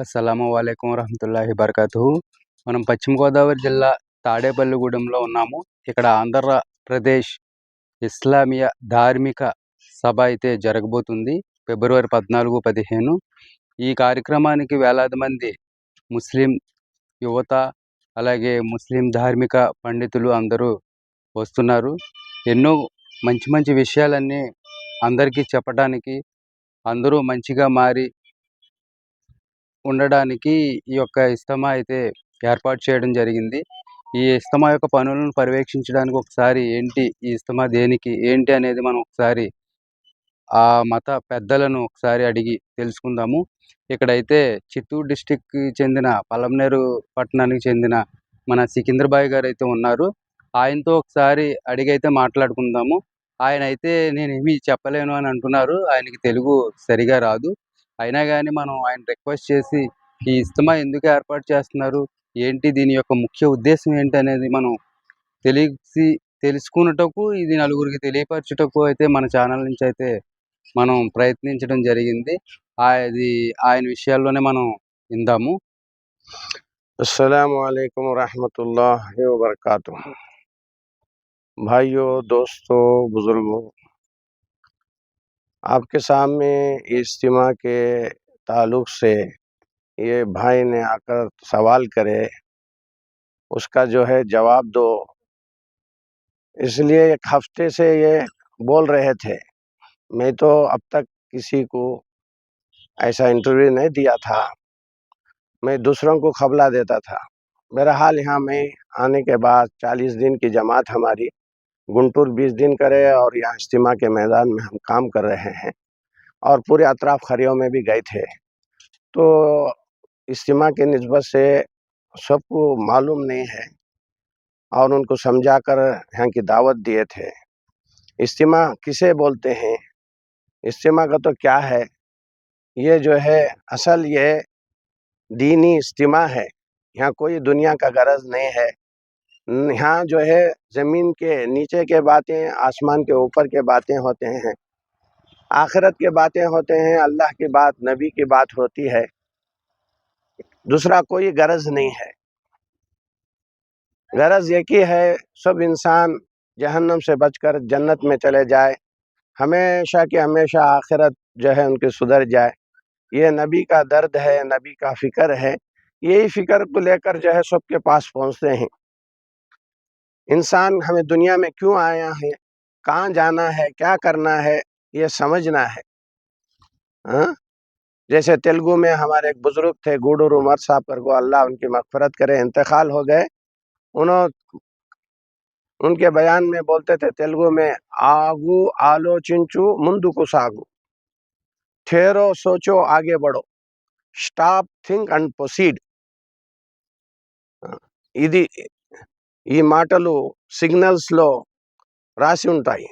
అస్సలాము అలైకుం వరహమతుల్లాహి బర్కతు మనం పశ్చిమ గోదావరి జిల్లా తాడేపల్లిగూడెంలో ఉన్నాము. ఇక్కడ ఆంధ్రప్రదేశ్ ఇస్లామియా ధార్మిక సభ అయితే జరగబోతుంది. ఫిబ్రవరి పద్నాలుగు పదిహేను. ఈ కార్యక్రమానికి వేలాది మంది ముస్లిం యువత అలాగే ముస్లిం ధార్మిక పండితులు అందరూ వస్తున్నారు. ఎన్నో మంచి మంచి విషయాలన్నీ అందరికీ చెప్పడానికి అందరూ మంచిగా మారి ఉండడానికి ఈ యొక్క ఇస్తమా అయితే ఏర్పాటు చేయడం జరిగింది. ఈ ఇస్తమా యొక్క పనులను పర్యవేక్షించడానికి ఒకసారి ఏంటి ఈ ఇస్తమా దేనికి ఏంటి అనేది మనం ఒకసారి ఆ మత పెద్దలను ఒకసారి అడిగి తెలుసుకుందాము. ఇక్కడైతే చిత్తూరు డిస్టిక్కి చెందిన పలంనేరు పట్టణానికి చెందిన మన సికింద్రబాయ్ గారు అయితే ఉన్నారు. ఆయనతో ఒకసారి అడిగి అయితే మాట్లాడుకుందాము. ఆయన అయితే నేను చెప్పలేను అని అంటున్నారు. ఆయనకి తెలుగు సరిగా రాదు. అయినా కానీ మనం ఆయన రిక్వెస్ట్ చేసి ఈ ఇస్తమా ఎందుకు ఏర్పాటు చేస్తున్నారు ఏంటి దీని యొక్క ముఖ్య ఉద్దేశం ఏంటి అనేది మనం తెలిసి తెలుసుకున్నటకు ఇది నలుగురికి తెలియపరచుటకు అయితే మన ఛానల్ నుంచి అయితే మనం ప్రయత్నించడం జరిగింది అది ఆయన విషయాల్లోనే మనం విందాము अस्सलाम वालेकुम रहमतुल्लाहि व बरकातुह भाइयों दोस्तों बुजुर्गों आपके सामने इज्तिमा के ताल्लुक से ये भाई ने आकर सवाल करे, उसका जो है जवाब दो। इसलिए एक हफ़्ते से ये बोल रहे थे। मैं तो अब तक किसी को ऐसा इंटरव्यू नहीं दिया था। मैं दूसरों को खबला देता था। बहरहाल यहाँ में आने के बाद 40 दिन की जमात हमारी गुंटूर 20 दिन करे और यहाँ इज्तिमा के मैदान में हम काम कर रहे हैं और पूरे अतराफ खरियों में भी गए थे। तो इज्तिमा के नस्बत से सबको मालूम नहीं है और उनको समझा कर यहाँ की दावत दिए थे। इज्तिमा किसे बोलते हैं? इज्तिमा का तो क्या है? ये जो है, असल ये दीनी इज्तिमा है। यहाँ कोई दुनिया का गरज नहीं है। यहाँ जो है ज़मीन के नीचे के बातें, आसमान के ऊपर के बातें होते हैं। आखिरत के बातें होते हैं, अल्लाह की बात, नबी की बात होती है। दूसरा कोई गरज नहीं है। गरज एक ही है, सब इंसान जहन्नम से बचकर जन्नत में चले जाए। हमेशा की हमेशा आखिरत जो है उनकी सुधर जाए। ये नबी का दर्द है, नबी का फ़िक्र है। यही फ़िक्र को लेकर जो है सबके पास पहुँचते हैं। इंसान हमें दुनिया में क्यों आया है? कहाँ जाना है? क्या करना है? ये समझना है। हा? जैसे तेलुगु में हमारे एक बुज़ुर्ग थे, गुडूर उमर साहब पर को अल्लाह उनकी मफफरत करे, इंतकाल हो गए। उन्होंने उनके बयान में बोलते थे, तेलुगु में, आगू आलो चिंचू मुंदुकु सागु ठेरो, सोचो, आगे बढ़ो। स्टॉप थिंक एंड प्रोसीड ఈ మాటలు సిగ్నల్స్ లో రాసి ఉంటాయి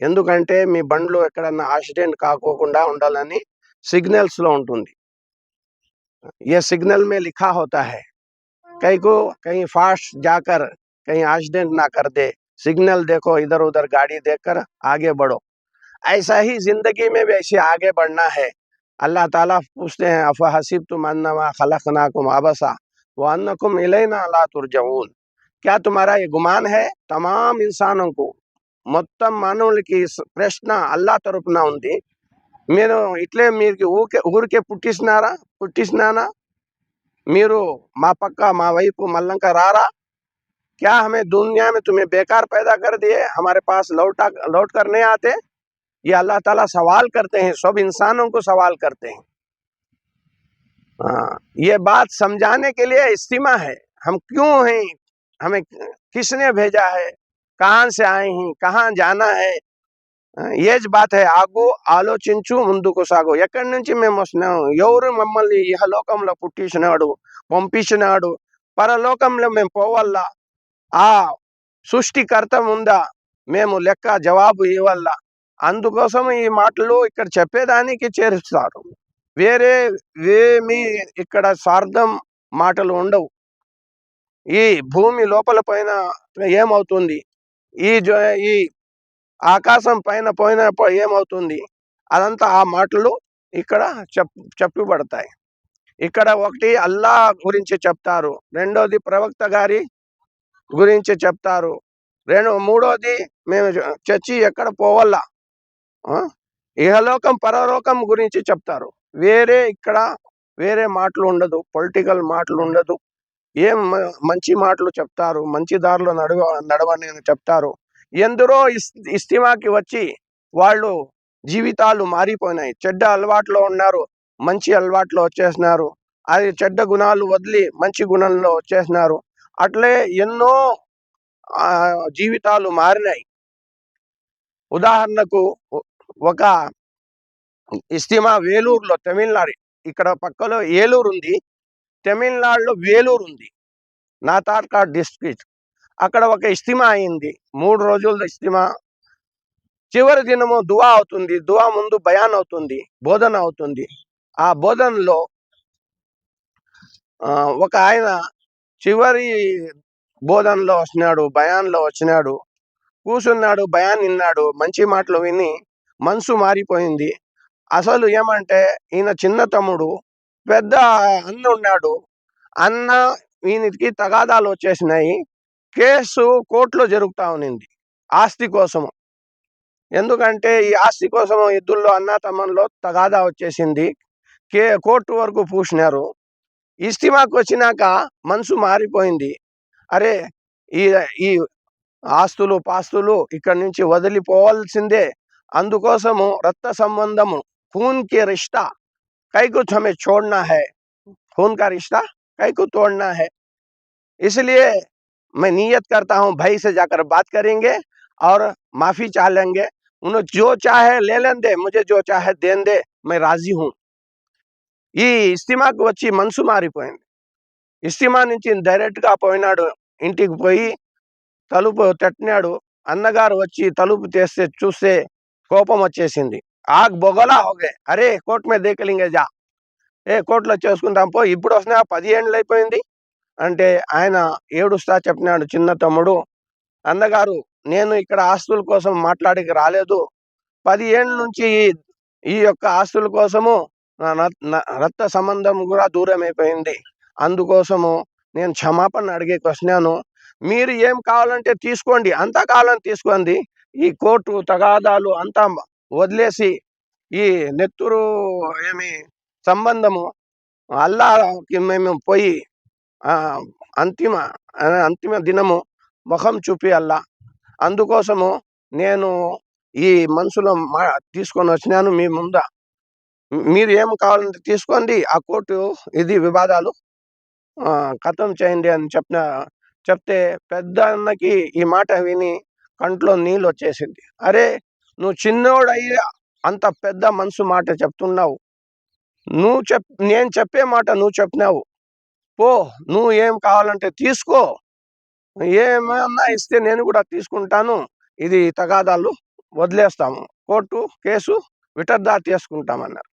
ఎందుకంటే మీ బండ్లు ఎక్కడన్నా యాక్సిడెంట్ కాకోకుండా ఉండాలని సిగ్నల్స్ లో ఉంటుంది ये सिग्नल में लिखा होता है कहीं को कहीं फास्ट जाकर कहीं एक्सीडेंट ना कर दे सिग्नल देखो इधर उधर गाड़ी देखकर आगे बढ़ो ऐसा ही जिंदगी में भी ऐसे आगे बढ़ना है अल्लाह ताला पूछते हैं अफ हसीब तुम अन्नमा खलकनाकुम आबसा व अन्नकुम इलैना ला तुरजऊन क्या तुम्हारा ये गुमान है तमाम इंसानों को మొత్తం మానవులకి స- ప్రశ్న అల్లా తరపున ఉంది మీరు ఇట్లే మీరు ఊరికే ఊరికే పుట్టిస్తున్నారా పుట్టిస్తున్నానా మీరు మా పక్క మా వైపు మల్లంక రారా क्या हमें दुनिया में तुम्हें बेकार पैदा कर दिए हमारे पास लौटा लौट कर नहीं आते ये अल्लाह ताला सवाल करते हैं सब इंसानों को सवाल करते हैं हाँ, ये बात समझाने के लिए इस्तीमा है हम क्यों हैं हमें किसने भेजा है कहाँ से आए हैं कहाँ जाना है ఏ బాత్ హై ఆగు ఆలోచించు ముందుకు సాగు ఎక్కడి నుంచి మేము వస్తున్నాం ఎవరు మమ్మల్ని ఇహలోకంలో పుట్టించినాడు పంపించినాడు పరలోకంలో మేము పోవల్లా ఆ సృష్టికర్త ఉందా మేము లెక్క జవాబు ఇవ్వల్లా అందుకోసం ఈ మాటలు ఇక్కడ చెప్పేదానికి చేరుస్తారు వేరే ఏమి ఇక్కడ స్వార్థం మాటలు ఉండవు ఈ భూమి లోపల పైన ఏమవుతుంది? ఈ జో ఈ ఆకాశం పైన పోయిన ఏమవుతుంది? అదంతా ఆ మాటలు ఇక్కడ చెప్ చెప్పబడతాయి. ఇక్కడ ఒకటి అల్లా గురించి చెప్తారు. రెండోది ప్రవక్త గారి గురించి చెప్తారు. రెండు మూడోది మేము చర్చి ఎక్కడ పోవాలా? ఇహలోకం పరలోకం గురించి చెప్తారు. వేరే ఇక్కడ వేరే మాటలు ఉండదు. పొలిటికల్ మాటలు ఉండదు. ఏం మంచి మాటలు చెప్తారు మంచి దారిలో నడవ నడవని చెప్తారు. ఎందరో ఇస్- ఇస్తిమాకి వచ్చి వాళ్ళు జీవితాలు మారిపోయినాయి. చెడ్డ అలవాట్లో ఉన్నారు మంచి అలవాట్లో వచ్చేసినారు. అది చెడ్డ గుణాలు వదిలి మంచి గుణంలో వచ్చేసినారు. అట్లే ఎన్నో జీవితాలు మారినాయి. ఉదాహరణకు ఒక ఇస్తిమా వేలూరులో తమిళనాడు ఇక్కడ పక్కలో ఏలూరు ఉంది తమిళనాడులో వేలూరు ఉంది. North Arcot district. అక్కడ ఒక ఇస్తిమా అయింది. మూడు రోజుల ఇస్తిమా. చివరి దినము దువా అవుతుంది. దువా ముందు బయాన్ అవుతుంది. బోధన అవుతుంది. ఆ బోధనలో ఆ, ఒక ఆయన చివరి బోధనలో వచ్చినాడు బయాన్లో వచ్చినాడు. కూర్చున్నాడు భయాన్ని విన్నాడు. మంచి మాటలు విని మనసు మారిపోయింది. అసలు ఏమంటే ఈయన చిన్న తమ్ముడు పెద్ద అన్న ఉన్నాడు అన్న ఈయనకి తగాదాలు వచ్చేసినాయి కేసు కోర్టులో జరుగుతూ ఉన్నింది ఆస్తి కోసము. ఎందుకంటే ఈ ఆస్తి కోసం ఇద్దరులో అన్నాతమ్మంలో తగాదా వచ్చేసింది. కే కోర్టు వరకు పూసినారు ఇస్తిమాకు వచ్చినాక మనసు మారిపోయింది. అరే ఈ ఈ ఆస్తులు పాస్తులు ఇక్కడి నుంచి వదిలిపోవాల్సిందే. అందుకోసము రక్త సంబంధము ఖూన్కి రిష్టా कई कुछ हमें छोड़ना है खून का रिश्ता कई को तोड़ना है इसलिए मैं नियत करता हूँ भाई से जाकर बात करेंगे और माफी चाह लेंगे उन्हें जो चाहे ले लें दे मुझे जो चाहे देन दे मैं राजी हूँ ఈ ఇస్తిమాకు వచ్చి మనసు మారిపోయింది ఇస్తిమా నుంచి డైరెక్ట్ గా పోయినాడు ఇంటికి పోయి తలుపు తట్టినాడు అన్నగారు వచ్చి తలుపు తెస్తే చూస్తే కోపం వచ్చేసింది ఆగ్ బొగలా హోగే. అరే కోర్టు మీద దేకలింగే జా. ఏ కోర్టులో చేసుకుంటాం పో. ఇప్పుడు వస్తున్నా పది అయిపోయింది. అంటే ఆయన ఏడుస్తా చెప్పినాడు చిన్న తమ్ముడు. అందగారు నేను ఇక్కడ ఆస్తుల కోసం మాట్లాడికి రాలేదు. పది ఏండ్ల నుంచి ఈ- యొక్క ఆస్తుల కోసము నా నా రక్త సంబంధం కూడా దూరం అయిపోయింది. అందుకోసము నేను క్షమాపణ అడిగేకి వచ్చినాను మీరు ఏం కావాలంటే తీసుకోండి. అంతా కావాలని తీసుకోండి. ఈ కోర్టు తగాదాలు అంతా వదిలేసి ఈ నెత్తురు ఏమి సంబంధము అల్లాకి మేము పోయి అంతిమ అంతిమ దినము ముఖం చూపి అల్లా. అందుకోసము నేను ఈ మనసులో మా తీసుకొని వచ్చినాను మీ ముంద. మీరు ఏం కావాలంటే తీసుకోండి ఆ కోర్టు ఇది వివాదాలు కథం ఖతం చేయండి అని చెప్పిన చెప్తే పెద్ద అన్నకి ఈ మాట విని కంట్లో నీళ్ళు వచ్చేసింది. అరే నువ్వు చిన్నోడయ్యి అంత పెద్ద మనసు మాట చెప్తున్నావు. నువ్వు చెప్ నేను చెప్పే మాట నువ్వు చెప్పినావు. పో నువ్వు ఏం కావాలంటే తీసుకో. ఏమన్నా ఇస్తే నేను కూడా తీసుకుంటాను. ఇది తగాదాలు వదిలేస్తాము. కోర్టు కేసు విటర్దా చేసుకుంటామన్నారు.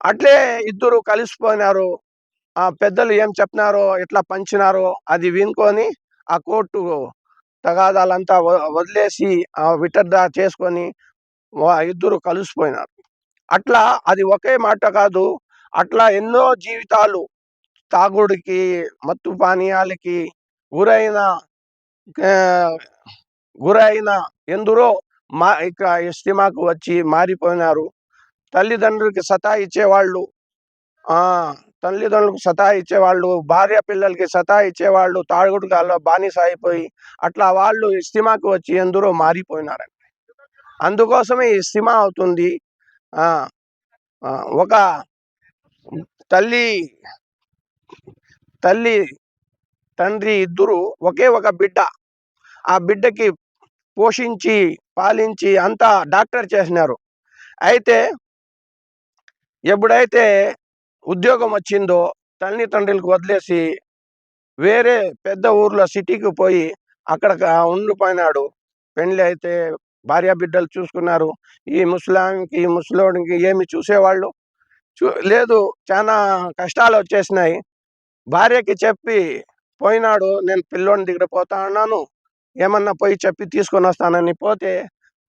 అట్లే ఇద్దరు కలిసిపోయినారు. ఆ పెద్దలు ఏం చెప్పినారో ఎట్లా పంచినారో అది వినుకొని ఆ కోర్టు తగాదాలంతా వదిలేసి ఆ విటర్దా చేసుకొని వా- ఇద్దరు కలిసిపోయినారు. అట్లా అది ఒకే మాట కాదు అట్లా ఎన్నో జీవితాలు తాగుడికి మత్తు పానీయాలకి గురైన గురైన ఎందరో మా ఇక ఇస్తిమాకు వచ్చి మారిపోయినారు. తల్లిదండ్రులకి సతా ఇచ్చేవాళ్ళు ఆ తల్లిదండ్రులకు సతా ఇచ్చేవాళ్ళు భార్య పిల్లలకి సతా ఇచ్చేవాళ్ళు తాగుడు కాల్లో బానిస అయిపోయి అట్లా వాళ్ళు ఇస్తిమాకి వచ్చి ఎందరో మారిపోయినారండి. అందుకోసమే ఇస్తిమా అవుతుంది. ఒక తల్లి తల్లి తండ్రి ఇద్దరు ఒకే ఒక బిడ్డ. ఆ బిడ్డకి పోషించి పాలించి అంతా డాక్టర్ చేసినారు. అయితే ఎప్పుడైతే ఉద్యోగం వచ్చిందో తల్లిదండ్రులకు వదిలేసి వేరే పెద్ద ఊర్లో సిటీకి పోయి అక్కడ ఉండిపోయినాడు. పెళ్ళి అయితే భార్య బిడ్డలు చూసుకున్నారు. ఈ ముసలాంకి ఈ ముసలోడికి ఏమి చూసేవాళ్ళు? చూ లేదు చాలా కష్టాలు వచ్చేసినాయి. భార్యకి చెప్పి పోయినాడు నేను పిల్లోని దగ్గర పోతా అన్నాను. ఏమన్నా పోయి చెప్పి తీసుకొని వస్తానని పోతే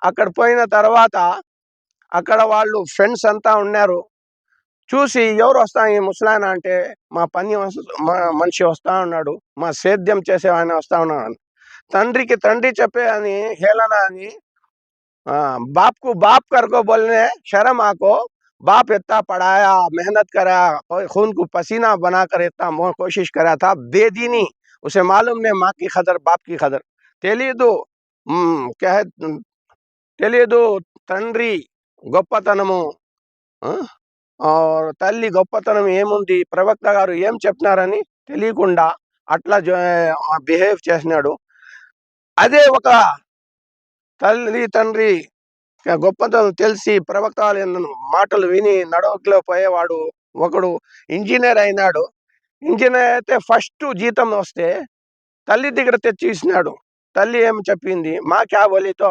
అక్కడ పోయిన తర్వాత అక్కడ వాళ్ళు ఫ్రెండ్స్ అంతా ఉన్నారు. చూసి ఎవరు వస్తా ఈ ముసలాయన అంటే మా పని వస్- మా మనిషి వస్తా ఉన్నాడు మా సేద్యం చేసే ఆయన వస్తా ఉన్నాడు తండ్రికి తండ్రి చెప్పే అని హేళన అని ఆ, बाप को बाप कर को बोलने शर्म आको बाप इतना पढ़ाया मेहनत करा और खून को पसीना बना कर इतना मो- कोशिश करा था बेदीनी उसे मालूम नहीं माँ की खदर बाप की खदर తెలీదు మ్, क्या है తెలియదు తండ్రి గొప్పతనము ఆ? తల్లి గొప్పతనం ఏముంది? ప్రవక్త గారు ఏం చెప్పినారని తెలియకుండా అట్లా బిహేవ్ చేసినాడు. అదే ఒక తల్లి తండ్రి గొప్పతనం తెలిసి ప్రవక్త మాటలు విని నడవకలో పోయేవాడు ఒకడు ఇంజనీర్ అయినాడు. ఇంజనీర్ అయితే ఫస్ట్ జీతం వస్తే తల్లి దగ్గర తెచ్చి ఇచ్చినాడు. తల్లి ఏం చెప్పింది? మా క్యాబోలితో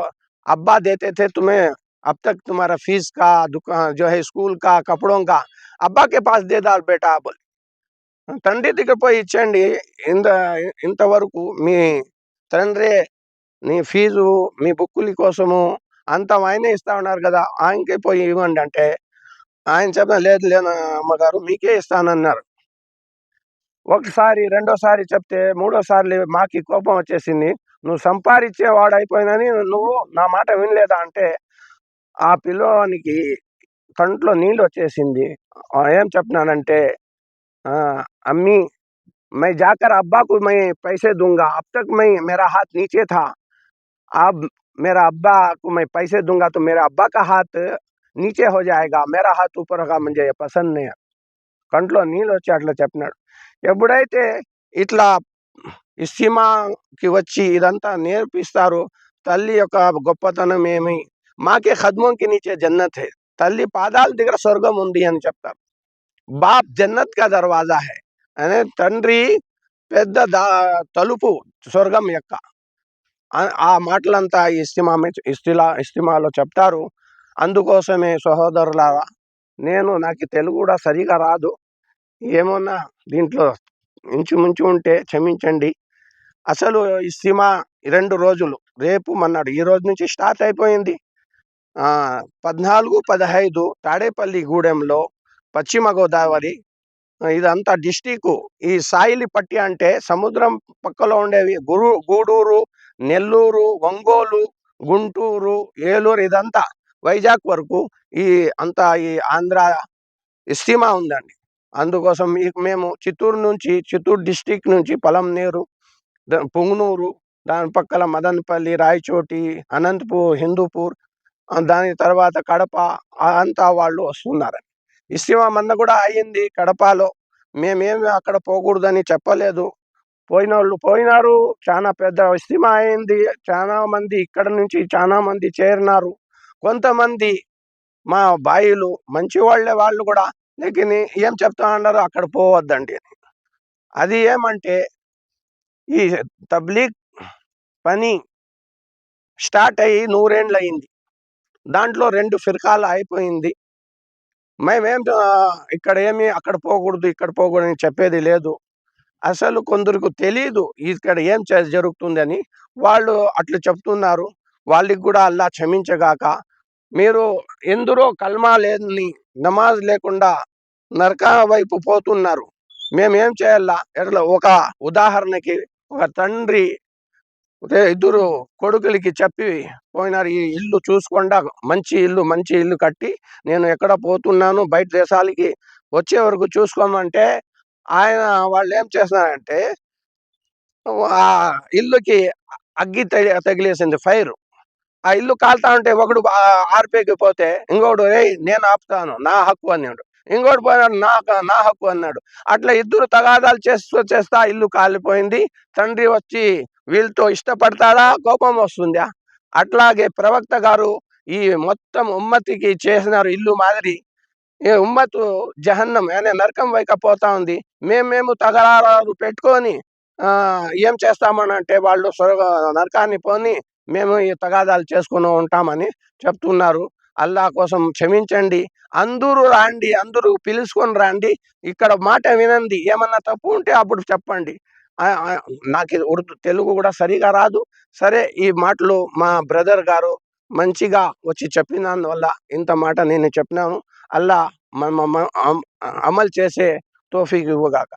అబ్బా దేతే తుమే अब तक तुम्हारा फीस का दुकान जो है स्कूल का कपड़ों का అబ్బా के पास दे दाल बेटा बोली తండ్రి దగ్గర పోయి ఇచ్చండి ఇంత ఇంతవరకు మీ తండ్రి నీ ఫీజు మీ బుక్కుల కోసము అంత ఆయనే ఇస్తా ఉన్నారు కదా ఆయనకే పోయి ఇవ్వండి అంటే ఆయన చెప్పిన లేదు లేదు అమ్మగారు మీకే ఇస్తానన్నారు ఒకసారి రెండోసారి చెప్తే మూడోసారి మాకి కోపం వచ్చేసింది నువ్వు సంపాదించే వాడు అయిపోయినని నువ్వు నా మాట వినలేదా అంటే ఆ పిల్లోనికి కంట్లో నీళ్ళు వచ్చేసింది. ఏం చెప్పినానంటే అమ్మి మై జాకర్ అబ్బాకు మై పైసే దూంగా అబ్ తక్ మై మేరా హాత్ నీచే థా. అబ్ మేరా అబ్బాకు మై పైసే దుంగా తో మేరా అబ్బా కా హాత్ నీచే नीचे మేరా जाएगा मेरा हाथ ऊपर కంట్లో నీళ్ళు వచ్చి అట్లా చెప్పినాడు. ఎప్పుడైతే ఇట్లా ఈ సీమాకి వచ్చి ఇదంతా నేర్పిస్తారు తల్లి యొక్క గొప్పతనం ఏమి? మాకే ఖద్మోంకి నీచే జన్నత్ హే తల్లి పాదాల దగ్గర స్వర్గం ఉంది అని చెప్తారు బాప్ జన్నత్ కా దర్వాజా హే అనే తండ్రి పెద్ద తలుపు స్వర్గం యొక్క ఆ- మాటలంతా ఈ ఇస్తిమా ఇస్తిలా ఇస్తిమాలో చెప్తారు అందుకోసమే సహోదరులారా నేను నాకు తెలుగు కూడా సరిగా రాదు ఏమన్నా దీంట్లో ఇంచుమించు ఉంటే క్షమించండి. అసలు ఇస్తిమా రెండు రోజులు. రేపు మన్నాడు. ఈ రోజు నుంచి స్టార్ట్ అయిపోయింది. పద్నాలుగు పదహైదు తాడేపల్లి గూడెంలో పశ్చిమ గోదావరి ఇదంతా డిస్టిక్ ఈ సాయిలి పట్టి అంటే సముద్రం పక్కలో ఉండేవి గురు గూడూరు నెల్లూరు ఒంగోలు గుంటూరు ఏలూరు ఇదంతా వైజాగ్ వరకు ఈ అంతా ఈ ఆంధ్ర ఇస్తిమా ఉందండి. అందుకోసం మీకు మేము చిత్తూరు నుంచి చిత్తూరు డిస్టిక్ నుంచి పొలంనేరు ద- పుంగనూరు దాని పక్కల మదనపల్లి రాయచోటి అనంతపూర్ హిందూపూర్ దాని తర్వాత కడప అంతా వాళ్ళు వస్తున్నారు. ఇస్తిమా మంద కూడా అయ్యింది కడపలో. మేమేమి అక్కడ పోకూడదని చెప్పలేదు. పోయిన వాళ్ళు పోయినారు చాలా పెద్ద ఇస్తిమా అయింది చాలా మంది ఇక్కడ నుంచి చాలా మంది చేరినారు. కొంతమంది మా బాయిలు మంచి వాళ్ళే వాళ్ళు కూడా లేకిన్ ఏం చెప్తా అన్నారు? అక్కడ పోవద్దండి అది ఏమంటే ఈ తబ్లీగ్ పని స్టార్ట్ అయ్యి నూరేండ్లు అయింది దాంట్లో రెండు ఫిరకాలు అయిపోయింది మేమేం ఇక్కడ ఏమి అక్కడ పోకూడదు ఇక్కడ పోకూడదు అని చెప్పేది లేదు. అసలు కొందరికి తెలియదు ఇక్కడ ఏం చే- జరుగుతుంది అని. వాళ్ళు అట్లా చెప్తున్నారు. వాళ్ళకి కూడా అల్లా క్షమించగాక. మీరు ఎందరో కల్మా లేదని నమాజ్ లేకుండా నరక వైపు పోతున్నారు. మేమేం చేయాలా? ఎట్లా? ఒక ఉదాహరణకి ఒక తండ్రి ఇద్దరు కొడుకులకి చెప్పి పోయినారు ఈ ఇల్లు చూసుకోండా మంచి ఇల్లు మంచి ఇల్లు కట్టి నేను ఎక్కడ పోతున్నాను బయట దేశాలకి వచ్చే వరకు చూసుకోమంటే ఆయన వాళ్ళు ఏం చేస్తున్నారంటే ఆ ఇల్లుకి అగ్గి తగిలేసింది ఫైర్. ఆ ఇల్లు కాల్తా ఉంటే ఒకడు ఆర్పేకి పోతే ఇంకోడు రే నేను ఆపుతాను నా హక్కు అన్నాడు. ఇంకోటి పోయినాడు నా నా హక్కు అన్నాడు. అట్లా ఇద్దరు తగాదాలు చేస్తూ చేస్తా ఇల్లు కాలిపోయింది. తండ్రి వచ్చి వీళ్ళతో ఇష్టపడతాడా? కోపం వస్తుందా? అట్లాగే ప్రవక్త గారు ఈ మొత్తం ఉమ్మతికి చేసినారు ఇల్లు మాదిరి. ఈ ఉమ్మతు జహన్నం అనే నరకం వైకపోతా ఉంది. మేమేము తగరాలు పెట్టుకొని ఆ ఏం చేస్తామని అంటే వాళ్ళు స్వర్గ నరకాన్ని పోని మేము ఈ తగాదాలు చేసుకుని ఉంటామని చెప్తున్నారు. అల్లా కోసం క్షమించండి. అందరూ రాండి అందరూ పిలుచుకొని రండి. ఇక్కడ మాట వినండి. ఏమన్నా తప్పు ఉంటే అప్పుడు చెప్పండి. నాకు ఉర్దూ తెలుగు కూడా సరిగా రాదు. సరే ఈ మాటలు మా బ్రదర్ గారు మంచిగా వచ్చి చెప్పినందువల్ల ఇంత మాట నేను చెప్పినాను. అల్లా మ- మ- అమ్- అమలు చేసే తోఫీకి ఇవ్వగాక.